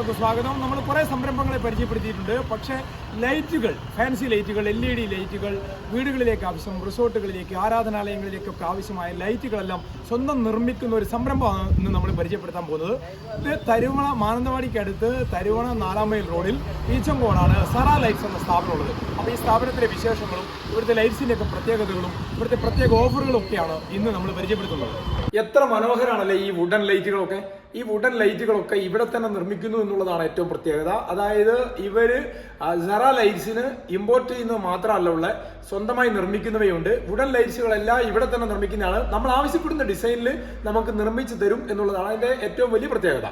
എല്ലാവർക്കും സ്വാഗതം. നമ്മൾ കുറേ സംരംഭങ്ങളെ പരിചയപ്പെടുത്തിയിട്ടുണ്ട്. പക്ഷേ ലൈറ്റുകൾ ഫാൻസി ലൈറ്റുകൾ എൽ ഇ ഡി ലൈറ്റുകൾ വീടുകളിലേക്ക് ആവശ്യം റിസോർട്ടുകളിലേക്ക് ആരാധനാലയങ്ങളിലേക്കൊക്കെ ആവശ്യമായ ലൈറ്റുകളെല്ലാം സ്വന്തം നിർമ്മിക്കുന്ന ഒരു സംരംഭമാണ് ഇന്ന് നമ്മൾ പരിചയപ്പെടുത്താൻ പോകുന്നത്. ഇത് തരുവണ മാനന്തവാടിക്കടുത്ത് തരുവണ നാലാം മൈൽ റോഡിൽ ഈച്ചങ്കോടാണ് സറ ലൈറ്റ്സ് എന്ന സ്ഥാപനമുള്ളത്. ഈ സ്ഥാപനത്തിലെ വിശേഷങ്ങളും ഇവിടുത്തെ ലൈറ്റ്സിന്റെ ഒക്കെ പ്രത്യേകതകളും ഇവിടുത്തെ പ്രത്യേക ഓഫറുകളും ഒക്കെയാണ് ഇന്ന് നമ്മൾ പരിചയപ്പെടുത്തുന്നത്. എത്ര മനോഹരമാണല്ലേ ഈ വുഡൻ ലൈറ്റുകളൊക്കെ? ഈ വുഡൻ ലൈറ്റുകളൊക്കെ ഇവിടെ തന്നെ നിർമ്മിക്കുന്നു എന്നുള്ളതാണ് ഏറ്റവും പ്രത്യേകത. അതായത് ഇവർ സെറ ലൈറ്റ്സിന് ഇമ്പോർട്ട് ചെയ്യുന്നത് മാത്രമല്ല ഉള്ള സ്വന്തമായി നിർമ്മിക്കുന്നവയുണ്ട്. വുഡൻ ലൈറ്റ്സുകളെല്ലാം ഇവിടെ തന്നെ നിർമ്മിക്കുന്നതാണ്. നമ്മൾ ആവശ്യപ്പെടുന്ന ഡിസൈനിൽ നമുക്ക് നിർമ്മിച്ചു തരും എന്നുള്ളതാണ് അതിന്റെ ഏറ്റവും വലിയ പ്രത്യേകത.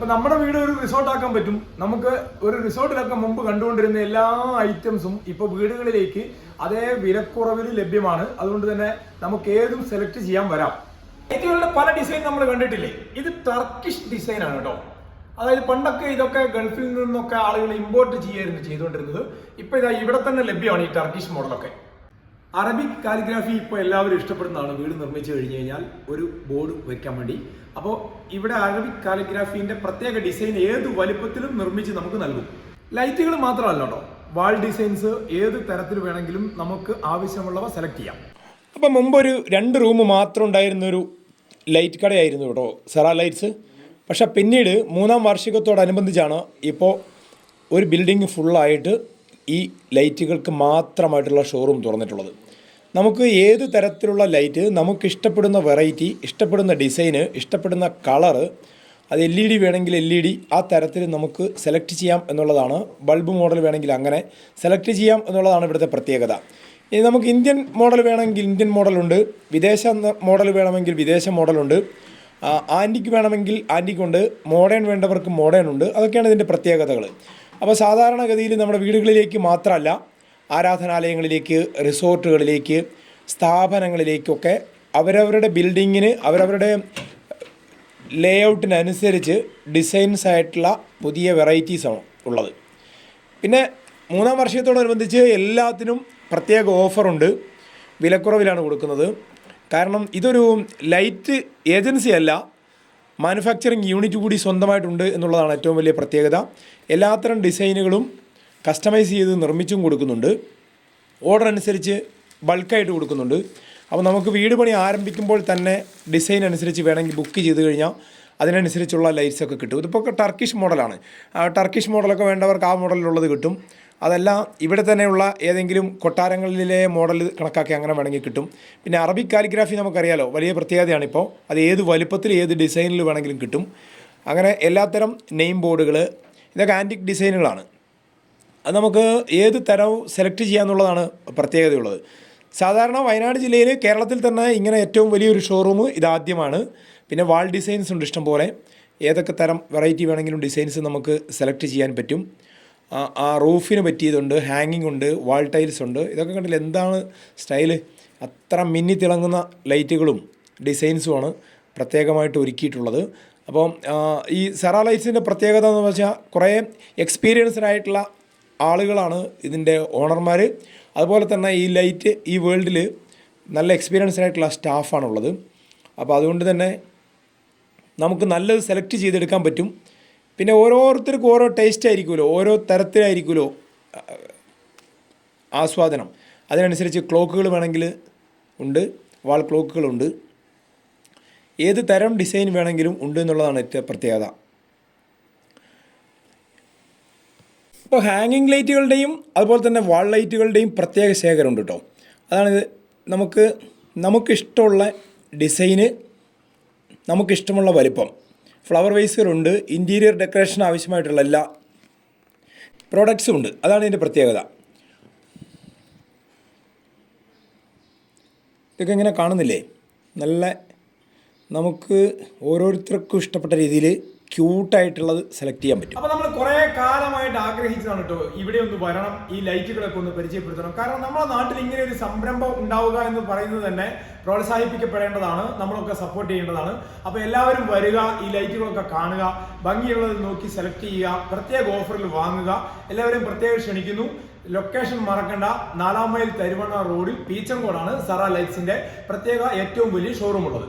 അപ്പൊ നമ്മുടെ വീട് ഒരു റിസോർട്ട് ആക്കാൻ പറ്റും. നമുക്ക് ഒരു റിസോർട്ടിലൊക്കെ മുമ്പ് കണ്ടുകൊണ്ടിരുന്ന എല്ലാ ഐറ്റംസും ഇപ്പൊ വീടുകളിലേക്ക് അതേ വിലക്കുറവിൽ ലഭ്യമാണ്. അതുകൊണ്ട് തന്നെ നമുക്ക് ഏതും സെലക്ട് ചെയ്യാൻ വരാം. ഇതിലുള്ള പല ഡിസൈൻ നമ്മൾ കണ്ടിട്ടില്ലേ? ഇത് ടർക്കിഷ് ഡിസൈൻ ആണ് കേട്ടോ. അതായത് പണ്ടൊക്കെ ഇതൊക്കെ ഗൾഫിൽ നിന്നൊക്കെ ആളുകൾ ഇമ്പോർട്ട് ചെയ്യായിരുന്നു ചെയ്തുകൊണ്ടിരുന്നത്. ഇപ്പൊ ഇതാ ഇവിടെ തന്നെ ലഭ്യമാണ് ഈ ടർക്കിഷ് മോഡലൊക്കെ അറബിക് കാലിഗ്രാഫി ഇപ്പോൾ എല്ലാവരും ഇഷ്ടപ്പെടുന്നതാണ്. വീട് നിർമ്മിച്ചു കഴിഞ്ഞു കഴിഞ്ഞാൽ ഒരു ബോർഡ് വെക്കാൻ വേണ്ടി. അപ്പോൾ ഇവിടെ അറബിക് കാലിഗ്രാഫീന്റെ പ്രത്യേക ഡിസൈൻ ഏത് വലിപ്പത്തിലും നിർമ്മിച്ച് നമുക്ക് നൽകും. ലൈറ്റുകൾ മാത്രമല്ല കേട്ടോ വാൾ ഡിസൈൻസ് ഏത് തരത്തിൽ വേണമെങ്കിലും നമുക്ക് ആവശ്യമുള്ളവ സെലക്ട് ചെയ്യാം. അപ്പം മുമ്പ് ഒരു രണ്ട് റൂം മാത്രം ഉണ്ടായിരുന്ന ഒരു ലൈറ്റ് കടയായിരുന്നു കേട്ടോ സെറാ ലൈറ്റ്സ്. പക്ഷേ പിന്നീട് മൂന്നാം വാർഷികത്തോടനുബന്ധിച്ചാണ് ഇപ്പോൾ ഒരു ബിൽഡിംഗ് ഫുള്ളായിട്ട് ഈ ലൈറ്റുകൾക്ക് മാത്രമായിട്ടുള്ള ഷോറൂം തുറന്നിട്ടുള്ളത്. നമുക്ക് ഏത് തരത്തിലുള്ള ലൈറ്റ് നമുക്ക് ഇഷ്ടപ്പെടുന്ന വെറൈറ്റി ഇഷ്ടപ്പെടുന്ന ഡിസൈന് ഇഷ്ടപ്പെടുന്ന കളറ് അത് എൽ ഇ ഡി വേണമെങ്കിൽ എൽ ഇ ഡി ആ തരത്തിൽ നമുക്ക് സെലക്ട് ചെയ്യാം എന്നുള്ളതാണ്. ബൾബ് മോഡൽ വേണമെങ്കിൽ അങ്ങനെ സെലക്ട് ചെയ്യാം എന്നുള്ളതാണ് ഇവിടുത്തെ പ്രത്യേകത. ഇനി നമുക്ക് ഇന്ത്യൻ മോഡൽ വേണമെങ്കിൽ ഇന്ത്യൻ മോഡലുണ്ട് വിദേശ മോഡൽ വേണമെങ്കിൽ വിദേശ മോഡലുണ്ട് ആന്റിക്ക് വേണമെങ്കിൽ ആന്റിക്കുണ്ട് മോഡേൺ വേണ്ടവർക്ക് മോഡേൺ ഉണ്ട് അതൊക്കെയാണ് ഇതിന്റെ പ്രത്യേകതകൾ അപ്പോൾ സാധാരണഗതിയിൽ നമ്മുടെ വീടുകളിലേക്ക് മാത്രമല്ല ആരാധനാലയങ്ങളിലേക്ക് റിസോർട്ടുകളിലേക്ക് സ്ഥാപനങ്ങളിലേക്കൊക്കെ അവരവരുടെ ബിൽഡിങ്ങിന് അവരവരുടെ ലേ ഔട്ടിനനുസരിച്ച് ഡിസൈൻസ് ആയിട്ടുള്ള പുതിയ വെറൈറ്റീസാണ് ഉള്ളത്. പിന്നെ മൂന്നാം വർഷത്തോടനുബന്ധിച്ച് എല്ലാത്തിനും പ്രത്യേക ഓഫറുണ്ട്. വിലക്കുറവിലാണ് കൊടുക്കുന്നത്. കാരണം ഇതൊരു ലൈറ്റ് ഏജൻസി അല്ല മാനുഫാക്ചറിങ് യൂണിറ്റ് കൂടി സ്വന്തമായിട്ടുണ്ട് എന്നുള്ളതാണ് ഏറ്റവും വലിയ പ്രത്യേകത. എല്ലാത്തരം ഡിസൈനുകളും കസ്റ്റമൈസ് ചെയ്ത് നിർമ്മിച്ചും കൊടുക്കുന്നുണ്ട്. ഓർഡർ അനുസരിച്ച് ബൾക്കായിട്ട് കൊടുക്കുന്നുണ്ട്. അപ്പോൾ നമുക്ക് വീട് പണി ആരംഭിക്കുമ്പോൾ തന്നെ ഡിസൈൻ അനുസരിച്ച് വേണമെങ്കിൽ ബുക്ക് ചെയ്ത് കഴിഞ്ഞാൽ അതിനനുസരിച്ചുള്ള ലൈറ്റ്സ് ഒക്കെ കിട്ടും. ഇതിപ്പോൾ ടർക്കിഷ് മോഡലാണ് ടർക്കിഷ് മോഡലൊക്കെ വേണ്ടവർക്ക് ആ മോഡലിലുള്ളത് കിട്ടും. അതല്ല ഇവിടെ തന്നെയുള്ള ഏതെങ്കിലും കൊട്ടാരങ്ങളിലെ മോഡൽ കണക്കാക്കി അങ്ങനെ വേണമെങ്കിൽ കിട്ടും. പിന്നെ അറബിക് കാലിഗ്രാഫി നമുക്കറിയാലോ വലിയ പ്രത്യേകതയാണ് ഇപ്പോൾ അത് ഏത് വലുപ്പത്തിൽ ഏത് ഡിസൈനിൽ വേണമെങ്കിലും കിട്ടും. അങ്ങനെ എല്ലാത്തരം നെയിം ബോർഡുകൾ ഇതൊക്കെ ആന്റിക് ഡിസൈനുകളാണ് അത് നമുക്ക് ഏത് തരവും സെലക്ട് ചെയ്യാമെന്നുള്ളതാണ് പ്രത്യേകതയുള്ളത്. സാധാരണ വയനാട് ജില്ലയിൽ കേരളത്തിൽ തന്നെ ഇങ്ങനെ ഏറ്റവും വലിയൊരു ഷോറൂം ഇതാദ്യമാണ്. പിന്നെ വാൾ ഡിസൈൻസ് ഉണ്ട് ഇഷ്ടം പോലെ ഏതൊക്കെ തരം വെറൈറ്റി വേണമെങ്കിലും ഡിസൈൻസ് നമുക്ക് സെലക്ട് ചെയ്യാൻ പറ്റും. ആ- റൂഫിന് പറ്റിയതുണ്ട് ഹാങ്ങിങ് ഉണ്ട് വാൾ ടൈൽസ് ഉണ്ട്. ഇതൊക്കെ കണ്ടില്ല? എന്താണ് സ്റ്റൈൽ അത്ര മിന്നി തിളങ്ങുന്ന ലൈറ്റുകളും ഡിസൈൻസുമാണ് പ്രത്യേകമായിട്ട് ഒരുക്കിയിട്ടുള്ളത്. അപ്പോൾ ഈ സെറ ലൈറ്റ്സിന്റെ പ്രത്യേകത എന്ന് വെച്ചാൽ കുറേ എക്സ്പീരിയൻസ്ഡ് ആയിട്ടുള്ള ആളുകളാണ് ഇതിന്റെ ഓണർമാർ അതുപോലെ തന്നെ ഈ ലൈറ്റ് ഈ വേൾഡിൽ നല്ല എക്സ്പീരിയൻസ്ഡ് ആയിട്ടുള്ള സ്റ്റാഫാണുള്ളത് അപ്പോൾ അതുകൊണ്ട് തന്നെ നമുക്ക് നല്ലത് സെലക്ട് ചെയ്തെടുക്കാൻ പറ്റും. പിന്നെ ഓരോരുത്തർക്കും ഓരോ ടേസ്റ്റ് ആയിരിക്കുമല്ലോ ഓരോ തരത്തിലായിരിക്കുമല്ലോ ആസ്വാദനം. അതിനനുസരിച്ച് ക്ലോക്കുകൾ വേണമെങ്കിൽ ഉണ്ട് വാൾ ക്ലോക്കുകളുണ്ട് ഏത് തരം ഡിസൈൻ വേണമെങ്കിലും ഉണ്ട് എന്നുള്ളതാണ് ഏറ്റവും പ്രത്യേകത. ഇപ്പോൾ ഹാങ്ങിങ് ലൈറ്റുകളുടെയും അതുപോലെ തന്നെ വാൾ ലൈറ്റുകളുടെയും പ്രത്യേക ശേഖരമുണ്ട് കേട്ടോ അതാണിത് നമുക്ക് നമുക്കിഷ്ടമുള്ള ഡിസൈന് നമുക്കിഷ്ടമുള്ള വലിപ്പം. ഫ്ലവർ വേസുകളുണ്ട് ഇന്റീരിയർ ഡെക്കറേഷൻ ആവശ്യമായിട്ടുള്ള എല്ലാ പ്രോഡക്ട്സും ഉണ്ട്. അതാണ് ഇതിന്റെ പ്രത്യേകത. ഇതൊക്കെ ഇങ്ങനെ കാണുന്നില്ലേ? നല്ല നമുക്ക് ഓരോരുത്തർക്കും ഇഷ്ടപ്പെട്ട രീതിയിൽ ക്യൂട്ടായിട്ടുള്ളത് സെലക്ട് ചെയ്യാൻ പറ്റും. അപ്പോൾ നമ്മൾ കുറേ കാലമായിട്ട് ആഗ്രഹിച്ചതാണ് കേട്ടോ ഇവിടെ ഒന്ന് വരണം ഈ ലൈറ്റുകളൊക്കെ ഒന്ന് പരിചയപ്പെടുത്തണം. കാരണം നമ്മുടെ നാട്ടിൽ ഇങ്ങനെ ഒരു സംരംഭം ഉണ്ടാവുക എന്ന് പറയുന്നത് തന്നെ പ്രോത്സാഹിപ്പിക്കപ്പെടേണ്ടതാണ് നമ്മളൊക്കെ സപ്പോർട്ട് ചെയ്യേണ്ടതാണ്. അപ്പോൾ എല്ലാവരും വരിക ഈ ലൈറ്റുകളൊക്കെ കാണുക ഭംഗിയുള്ളത് നോക്കി സെലക്ട് ചെയ്യുക പ്രത്യേക ഓഫറിൽ വാങ്ങുക. എല്ലാവരും പ്രത്യേകം ക്ഷണിക്കുന്നു. ലൊക്കേഷൻ മറക്കണ്ട. നാലാം മൈൽ തരുവണ്ണ റോഡിൽ പീച്ചങ്കോടാണ് സറ ലൈറ്റ്സിന്റെ പ്രത്യേക ഏറ്റവും വലിയ ഷോറൂം ഉള്ളത്.